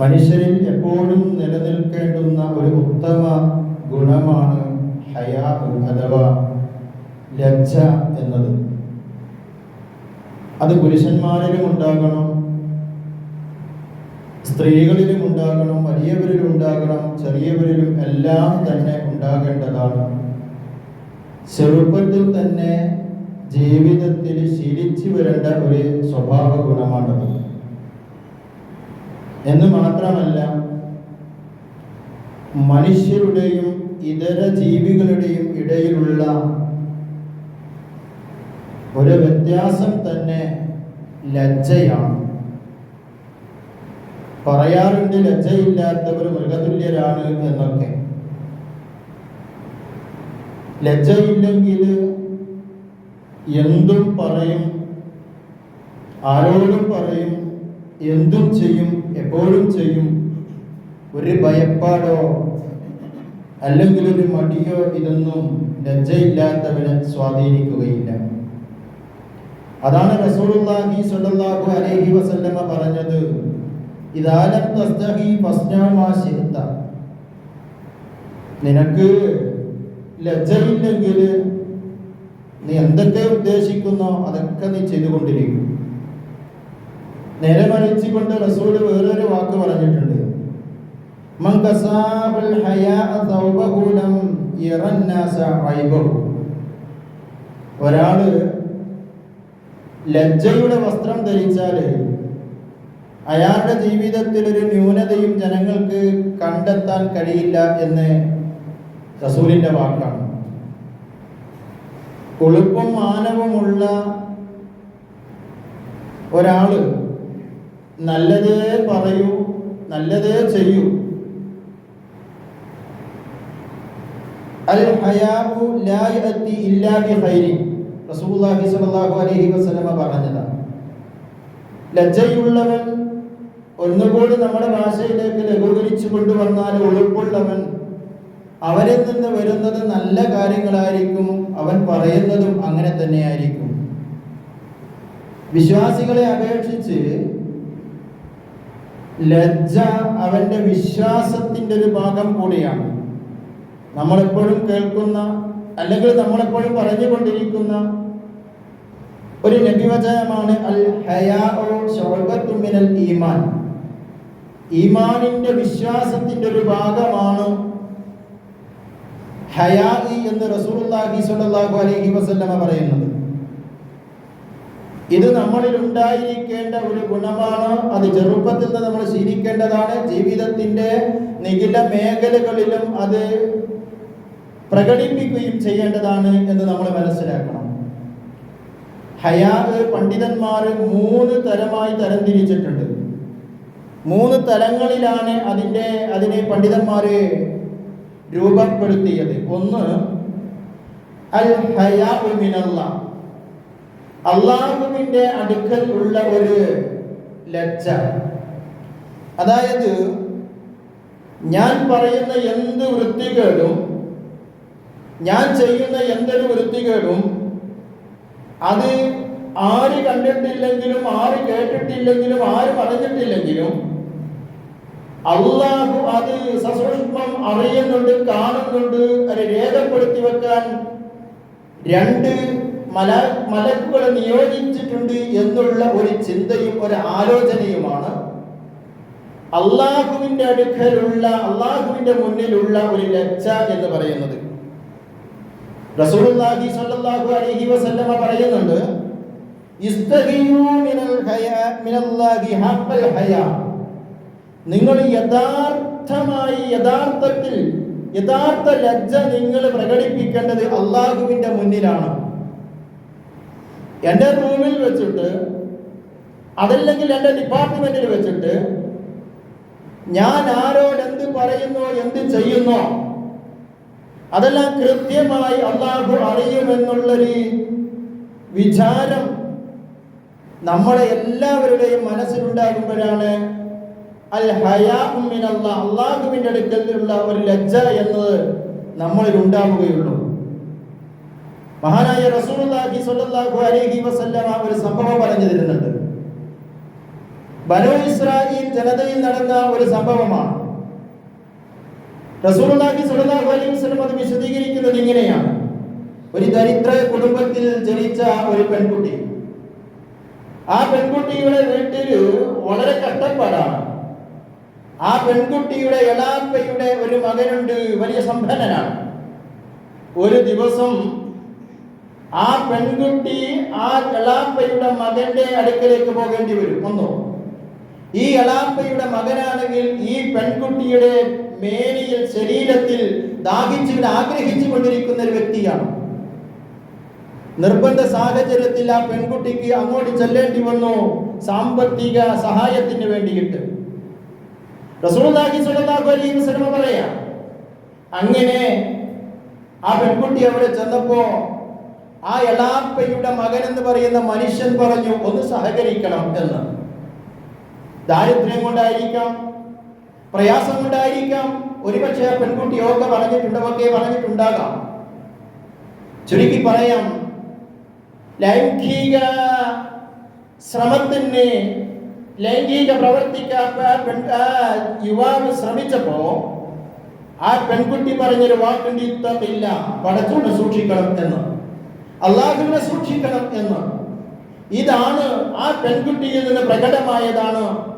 മനുഷ്യരിൽ എപ്പോഴും നിലനിൽക്കേണ്ടുന്ന ഒരു ഉത്തമ ഗുണമാണ് അഥവാ ലജ്ജ എന്നത്. അത് പുരുഷന്മാരിലും ഉണ്ടാകണം സ്ത്രീകളിലും ഉണ്ടാകണം വലിയവരിലും ഉണ്ടാകണം ചെറിയവരിലും എല്ലാം തന്നെ ഉണ്ടാകേണ്ടതാണ്. ചെറുപ്പത്തിൽ തന്നെ ജീവിതത്തിൽ ശീലിച്ചു വരേണ്ട ഒരു സ്വഭാവ ഗുണമാണത് എന്ന് മാത്രമല്ല മനുഷ്യരുടെയും ഇതര ജീവികളുടെയും ഇടയിലുള്ള ഒരു വ്യത്യാസം തന്നെ ലജ്ജയാണ്. പറയാറുണ്ട് ലജ്ജയില്ലാത്തവർ മൃഗതുല്യരാണ് എന്നൊക്കെ. ലജ്ജയില്ലെങ്കിൽ എന്തും പറയും ആരോടും പറയും എന്തും ചെയ്യും എപ്പോഴും ചെയ്യും. ഒരു ഭയപ്പാടോ അല്ലെങ്കിൽ ഒരു മടിയോ ഇതൊന്നും ലജ്ജയില്ലാത്തവനെ സ്വാധീനിക്കുകയില്ല. അതാണ് റസൂലുള്ളാഹി സ്വല്ലല്ലാഹു അലൈഹി പറഞ്ഞത് നിനക്ക് ലജ്ജയില്ലെങ്കിൽ നീ എന്തൊക്കെ ഉദ്ദേശിക്കുന്നോ അതൊക്കെ നീ ചെയ്തുകൊണ്ടിരിക്കും. നേരെ മറിച്ചുകൊണ്ട് റസൂൽ വേറൊരു വാക്ക് പറഞ്ഞിട്ടുണ്ട്. ഒരാൾ ലജ്ജയുടെ വസ്ത്രം ധരിച്ചാൽ അയാളുടെ ജീവിതത്തിൽ ഒരു ന്യൂനതയും ജനങ്ങൾക്ക് കണ്ടെത്താൻ കഴിയില്ല എന്ന് റസൂലിന്റെ വാക്കാണ്. കൊളുപ്പും മാനവുമുള്ള ഒരാൾ നല്ലതേ പറയൂ നല്ലതേ ചെയ്യൂ. അൽ ഹയാഉ ലാ യഅതി ഇല്ലാ ബി റസൂലുള്ളാഹി സ്വല്ലല്ലാഹു അലൈഹി വസല്ലമ പറഞ്ഞതാണ്. ലജ്ജയുള്ളവൻ ഒന്നുകൂടി നമ്മുടെ ഭാഷയിലേക്ക് ലഘൂകരിച്ചു കൊണ്ടുവന്നാൽ ഒളിപ്പുള്ളവൻ അവരിൽ നിന്ന് വരുന്നത് നല്ല കാര്യങ്ങളായിരിക്കും അവൻ പറയുന്നതും അങ്ങനെ തന്നെയായിരിക്കും. വിശ്വാസികളെ അപേക്ഷിച്ച് ലജ്ജ അവന്റെ വിശ്വാസത്തിന്റെ ഒരു ഭാഗം കൂടിയാണ്. നമ്മളെപ്പോഴും കേൾക്കുന്ന അല്ലെങ്കിൽ നമ്മളെപ്പോഴും പറഞ്ഞുകൊണ്ടിരിക്കുന്ന ഒരു നബിവചനമാണ് അൽ മിനൽ ഈമാൻ. ഈമാനിന്റെ വിശ്വാസത്തിന്റെ ഒരു ഭാഗമാണ് ഹയാ എന്ന് സ്വല്ലല്ലാഹു അലൈഹി വസല്ലമ പറയുന്നത്. ഇത് നമ്മളിൽ ഉണ്ടായിരിക്കേണ്ട ഒരു ഗുണമാണ്. അത് ചെറുപ്പത്തിൽ നിന്ന് നമ്മൾ ശീലിക്കേണ്ടതാണ്. ജീവിതത്തിന്റെ നികില മേഖലകളിലും അത് പ്രകടിപ്പിക്കുകയും ചെയ്യേണ്ടതാണ് എന്ന് നമ്മൾ മനസ്സിലാക്കണം. ഹയാത് പണ്ഡിതന്മാർ മൂന്ന് തരമായി തരംതിരിച്ചിട്ടുണ്ട്. മൂന്ന് തലങ്ങളിലാണ് അതിന്റെ അതിനെ പണ്ഡിതന്മാര് രൂപപ്പെടുത്തിയത്. ഒന്ന് അൽ ഹയാ അള്ളാഹുവിന്റെ അടുക്കൽ ഉള്ള ഒരു ലജ്ജ. അതായത് ഞാൻ പറയുന്ന എന്ത് വൃത്തികേടും ഞാൻ ചെയ്യുന്ന എന്തൊരു വൃത്തികേടും അത് ആര് കണ്ടിട്ടില്ലെങ്കിലും ആര് കേട്ടിട്ടില്ലെങ്കിലും ആര് പറഞ്ഞിട്ടില്ലെങ്കിലും അള്ളാഹു അത് സസൂക്ഷ്മം അറിയുന്നുണ്ട് കാണുന്നുണ്ട് അത് രേഖപ്പെടുത്തി വെക്കാൻ രണ്ട് മല മലക്കുകളെ നിയോഗിച്ചിട്ടുണ്ട് എന്നുള്ള ഒരു ചിന്തയും ഒരു ആലോചനയുമാണ് അള്ളാഹുവിന്റെ അടുക്കലുള്ള അള്ളാഹുവിന്റെ മുന്നിലുള്ള ഒരു ലജ്ജ എന്ന് പറയുന്നത്. റസൂലുള്ളാഹി സ്വല്ലല്ലാഹു അലൈഹി വസല്ലമ പറയുന്നുണ്ട് മിനൽ മിനല്ലാഹി നിങ്ങൾ യഥാർത്ഥമായി യഥാർത്ഥത്തിൽ യഥാർത്ഥ ലജ്ജ നിങ്ങൾ പ്രകടിപ്പിക്കേണ്ടത് അള്ളാഹുവിന്റെ മുന്നിലാണ്. എന്റെ റൂമിൽ വെച്ചിട്ട് അതല്ലെങ്കിൽ എന്റെ ഡിപ്പാർട്ട്മെന്റിൽ വെച്ചിട്ട് ഞാൻ ആരോട് എന്ത് പറയുന്നോ എന്ത് ചെയ്യുന്നോ? അതെല്ലാം കൃത്യമായി അള്ളാഹു അറിയുമെന്നുള്ളൊരു വിചാരം നമ്മളെ എല്ലാവരുടെയും മനസ്സിലുണ്ടാകുമ്പോഴാണ് അൽ ഹയാമിനല്ല അള്ളാഹുവിന്റെ അടുക്കലുള്ള ഒരു ലജ്ജ എന്നത് നമ്മളിൽ ഉണ്ടാവുകയുള്ളൂ. മഹാനായ റസൂലുള്ളാഹി സ്വല്ലല്ലാഹു അലൈഹി വസല്ലമ ഒരു സംഭവം പറഞ്ഞു തരുന്നുണ്ട്. ബനു ഇസ്രായേൽ ജനതയിൽ നടന്ന ഒരു സംഭവമാണ്. റസൂലുള്ളാഹി സ്വല്ലല്ലാഹു അലൈഹി വസല്ലം അത് വിശദീകരിക്കുന്നത് ഇങ്ങനെയാണ്. ഒരു ദരിദ്ര കുടുംബത്തിൽ ജനിച്ച ഒരു പെൺകുട്ടി. ആ പെൺകുട്ടിയുടെ വീട്ടിൽ വളരെ കഷ്ടപ്പാടാണ്. ആ പെൺകുട്ടിയുടെ എളാപ്പയുടെ ഒരു മകനുണ്ട് വലിയ സമ്പന്നനാണ്. ഒരു ദിവസം ആ പെൺകുട്ടി ആ എളാപ്പയുടെ മകന്റെ അടുക്കലേക്ക് പോകേണ്ടി വരും. ഒന്നോ? ഈ എളാപ്പയുടെ മകനാണെങ്കിൽ ഈ പെൺകുട്ടിയുടെ മേനിയിൽ ശരീരത്തിൽ ദാഹിച്ചു ആഗ്രഹിച്ചു കൊണ്ടിരിക്കുന്ന ഒരു വ്യക്തിയാണ്. നിർബന്ധ സാഹചര്യത്തിൽ ആ പെൺകുട്ടിക്ക് അങ്ങോട്ട് ചെല്ലേണ്ടി വന്നു സാമ്പത്തിക സഹായത്തിന് വേണ്ടിയിട്ട്. സ്വല്ലല്ലാഹു അലൈഹി വസല്ലം പറയാ അങ്ങനെ ആ പെൺകുട്ടി അവിടെ ചെന്നപ്പോ ആ എലാപ്പയുടെ മകൻ എന്ന് പറയുന്ന മനുഷ്യൻ പറഞ്ഞു ഒന്ന് സഹകരിക്കണം എന്ന്. ദാരിദ്ര്യം കൊണ്ടായിരിക്കാം പ്രയാസം കൊണ്ടായിരിക്കാം. ഒരുപക്ഷെ ആ പെൺകുട്ടിയൊക്കെ പറഞ്ഞിട്ടുണ്ടൊക്കെ പറഞ്ഞിട്ടുണ്ടാകാം. ചുരുക്കി പറയാം ലൈംഗിക ശ്രമത്തിന് ലൈംഗിക പ്രവർത്തിക്ക് ആ പെ- ആ യുവാവ് ശ്രമിച്ചപ്പോ ആ പെൺകുട്ടി പറഞ്ഞൊരു വാക്കുണ്ട് പടച്ചോനെ സൂക്ഷിക്കണം എന്ന്. അള്ളാഹുവിനെ സൂക്ഷിക്കണം എന്ന്. ഇതാണ് ആ പെൺകുട്ടിയിൽ നിന്ന് പ്രകടമായതാണ്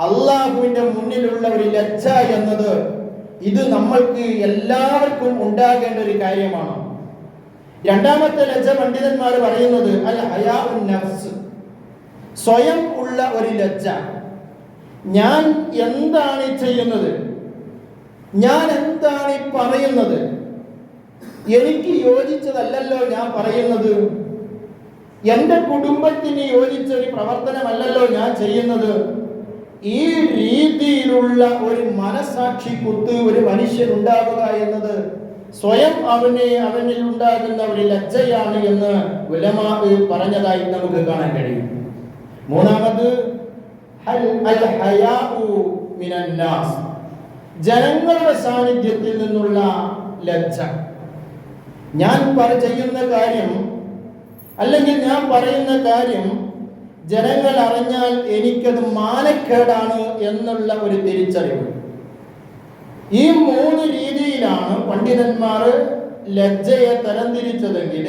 അള്ളാഹുവിന്റെ മുന്നിലുള്ള ഒരു ലജ്ജ എന്നത്. ഇത് നമ്മൾക്ക് എല്ലാവർക്കും ഉണ്ടാകേണ്ട ഒരു കാര്യമാണ്. രണ്ടാമത്തെ ലജ്ജ പണ്ഡിതന്മാർ പറയുന്നത് അൽ ഹയാ നഫ്സ്. സ്വയം ഉള്ള ഒരു ലജ്ജ. ഞാൻ എന്താണ് ചെയ്യുന്നത്? ഞാൻ എന്താണ് പറയുന്നത്? എനിക്ക് യോജിച്ചതല്ലല്ലോ ഞാൻ പറയുന്നത്. എന്റെ കുടുംബത്തിന് യോജിച്ച ഒരു പ്രവർത്തനമല്ലല്ലോ ഞാൻ ചെയ്യുന്നത്. ഈ രീതിയിലുള്ള ഒരു മനസാക്ഷി കുത്ത് ഒരു മനുഷ്യൻ ഉണ്ടാകുക എന്നത് സ്വയം അവനെ അവനിൽ ഉണ്ടാകുന്ന ഒരു ലജ്ജയാണ് എന്ന് ഉലമാ പറഞ്ഞതായി നമുക്ക് കാണാൻ കഴിയും. മൂന്നാമത് ജനങ്ങളുടെ സാന്നിധ്യത്തിൽ നിന്നുള്ള ലജ്ജ. ഞാൻ ചെയ്യുന്ന കാര്യം അല്ലെങ്കിൽ ഞാൻ പറയുന്ന കാര്യം ജനങ്ങൾ അറിഞ്ഞാൽ എനിക്കത് മാനക്കേടാണ് എന്നുള്ള ഒരു തിരിച്ചറിവ്. ഈ മൂന്ന് രീതിയിലാണ് പണ്ഡിതന്മാർ ലജ്ജയെ തരംതിരിച്ചതെങ്കിൽ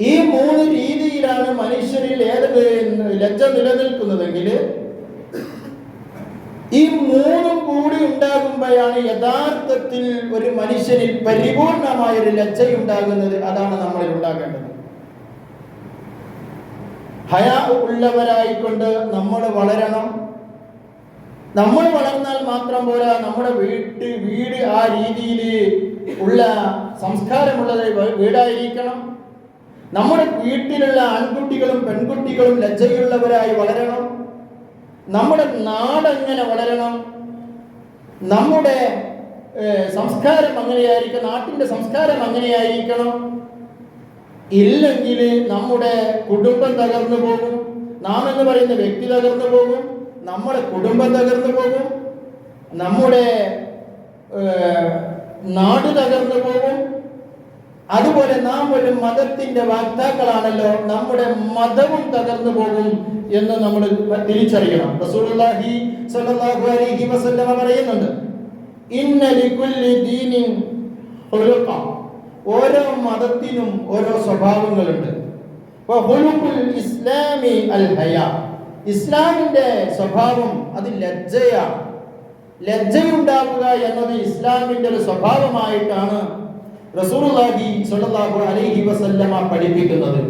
ഈ മൂന്ന് രീതിയിലാണ് മനുഷ്യരിൽ ഏത് ലജ്ജ നിലനിൽക്കുന്നതെങ്കിൽ ഈ മൂന്നും ഉണ്ടാകുമ്പോഴാണ് യഥാർത്ഥത്തിൽ ഒരു മനുഷ്യനിൽ പരിപൂർണമായ ഒരു ലജ്ജയുണ്ടാകുന്നത് അതാണ് നമ്മളിൽ ഉണ്ടാകേണ്ടത്. ഹയാ ഉള്ളവരായിക്കൊണ്ട് നമ്മൾ വളരണം. നമ്മൾ വളർന്നാൽ മാത്രം പോരാ നമ്മുടെ വീട്ട് വീട് ആ രീതിയിൽ ഉള്ള സംസ്കാരമുള്ളത് വീടായിരിക്കണം. നമ്മുടെ വീട്ടിലുള്ള ആൺകുട്ടികളും പെൺകുട്ടികളും ലജ്ജയുള്ളവരായി വളരണം. നമ്മുടെ നാടെങ്ങനെ വളരണം. നമ്മുടെ സംസ്കാരം അങ്ങനെയായിരിക്കണം നാട്ടിന്റെ സംസ്കാരം അങ്ങനെയായിരിക്കണം. ഇല്ലെങ്കിൽ നമ്മുടെ കുടുംബം തകർന്നു പോകും. നാം എന്ന് പറയുന്ന വ്യക്തി തകർന്നു പോകും. നമ്മുടെ കുടുംബം തകർന്നു പോകും. നമ്മുടെ നാട് തകർന്നു പോകും. അതുപോലെ നാം ഒരു മതത്തിന്റെ വാക്താക്കളാണല്ലോ നമ്മുടെ മതവും തകർന്നു പോകും എന്ന് നമ്മൾ തിരിച്ചറിയണം. റസൂലുള്ളാഹി സ്വല്ലല്ലാഹു അലൈഹി പറയുന്നുണ്ട് ഇന്ന ലികുല്ലി ഓരോ മതത്തിനും ഓരോ സ്വഭാവങ്ങളുണ്ട്. ഇസ്ലാമി അൽ ഹയാ. ഇസ്ലാമിന്റെ സ്വഭാവം അത് ലജ്ജയാണ്. ലജ്ജയുണ്ടാവുക എന്നത് ഇസ്ലാമിന്റെ ഒരു സ്വഭാവമായിട്ടാണ് റസൂലുള്ളാഹി സ്വല്ലല്ലാഹു അലൈഹി വസല്ലമ പഠിപ്പിക്കുന്നത്.